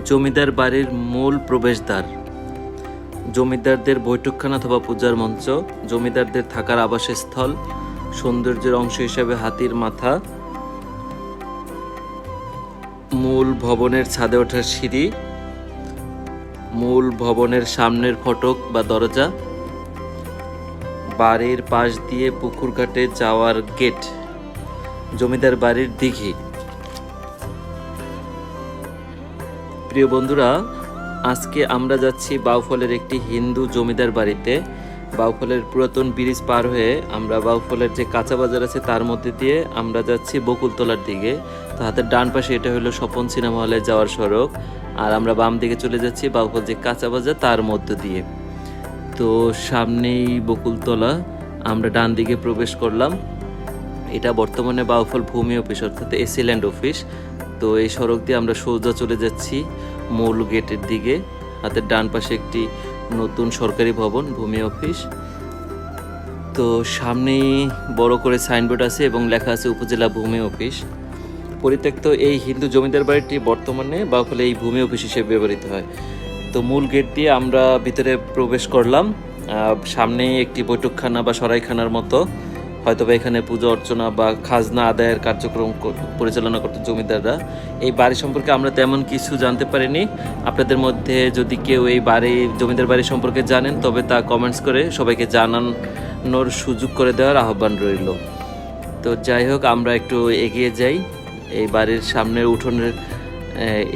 জমিদার বাড়ির মূল প্রবেশদ্বার। জমিদারদের বৈঠকখানা অথবা পূজার মঞ্চ, জমিদারদের থাকার আবাসস্থল, সৌন্দর্যের অংশ হিসেবে হাতির মাথা, মূল ভবনের ছাদে ওঠার সিঁড়ি, মূল ভবনের সামনের ফটক বা দরজা, বাড়ির পাশ দিয়ে পুকুর ঘাটে যাওয়ার গেট, জমিদার বাড়ির দিঘি। প্রিয় বন্ধুরা, আজকে আমরা যাচ্ছি বাউফলের একটি হিন্দু জমিদার বাড়িতে। বাউফলের পুরাতন ব্রিজ পার হয়ে আমরা বাউফলের যে কাঁচা বাজার আছে তার মধ্যে দিয়ে আমরা যাচ্ছি বকুলতলার দিকে। তো হাতের ডান পাশে এটা হলো স্বপন সিনেমা হলে যাওয়ার সড়ক। আর আমরা বাম দিকে চলে যাচ্ছি বাউফল যে কাঁচা বাজার তার মধ্য দিয়ে। তো সামনেই বকুলতলা, আমরা ডান দিকে প্রবেশ করলাম। এটা বর্তমানে বাউফল ভূমি অফিস, অর্থাৎ এসিল্যান্ড অফিস। তো এই সড়ক দিয়ে আমরা সোজা চলে যাচ্ছি মূল গেটের দিকে। হাতের ডান পাশে একটি নতুন সরকারি ভবন, ভূমি অফিস। তো সামনেই বড় করে সাইনবোর্ড আছে এবং লেখা আছে উপজেলা ভূমি অফিস। পরিত্যক্ত এই হিন্দু জমিদার বাড়িটি বর্তমানে বাউফলে এই ভূমি অফিস হিসেবে ব্যবহৃত হয়। তো মূল গেট দিয়ে আমরা ভিতরে প্রবেশ করলাম। সামনেই একটি বৈঠকখানা বা সরাইখানার মতো। হয়তো বা এখানে পুজো অর্চনা বা খাজনা আদায়ের কার্যক্রম পরিচালনা করতো জমিদাররা। এই বাড়ি সম্পর্কে আমরা তেমন কিছু জানতে পারিনি। আপনাদের মধ্যে যদি কেউ এই বাড়ি, জমিদার বাড়ি সম্পর্কে জানেন, তবে তা কমেন্টস করে সবাইকে জানানোর সুযোগ করে দেওয়ার আহ্বান রইল। তো যাই হোক, আমরা একটু এগিয়ে যাই। এই বাড়ির সামনের উঠোনের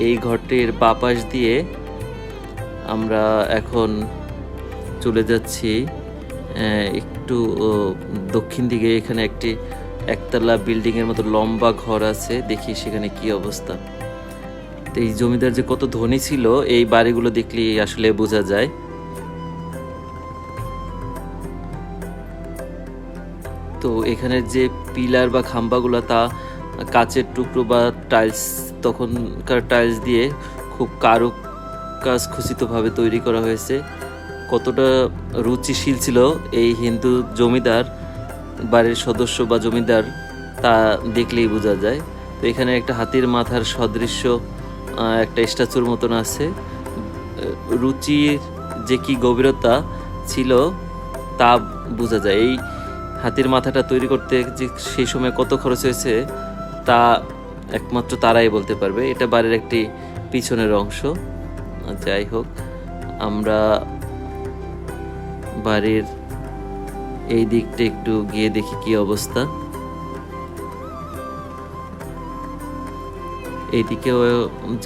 এই ঘরটির বাপাশ দিয়ে আমরা এখন চলে যাচ্ছি। একটু দক্ষিণ দিকে এখানে একটি একতলা বিল্ডিং এর মতো লম্বা ঘর আছে। দেখি সেখানে কি অবস্থা। তো এই জমিদার যে কত ধনী ছিল, এই বাড়িগুলো দেখলেই আসলে বোঝা যায়। তো এখানের যে পিলার বা খাম্বাগুলো, তা কাচের টুকরো বা টাইলস, তখনকার টাইলস দিয়ে খুব কারু কাজ খচিতভাবে তৈরি করা হয়েছে। কতটা রুচিশীল ছিল এই হিন্দু জমিদার, বাড়ির সদস্য বা জমিদার, তা দেখলেই বোঝা যায়। তো এখানে একটা হাতির মাথার সদৃশ্য একটা স্ট্যাচুর মতন আছে। রুচির যে কি গভীরতা ছিল, তা বোঝা যায়। এই হাতির মাথাটা তৈরি করতে যে সেই সময় কত খরচ হয়েছে, তা একমাত্র তারাই বলতে পারবে। এটা বাড়ির একটি পিছনের অংশ। যাই হোক, আমরা বাড়ির এই দিকটা একটু গিয়ে দেখি কি অবস্থা। এইদিকেও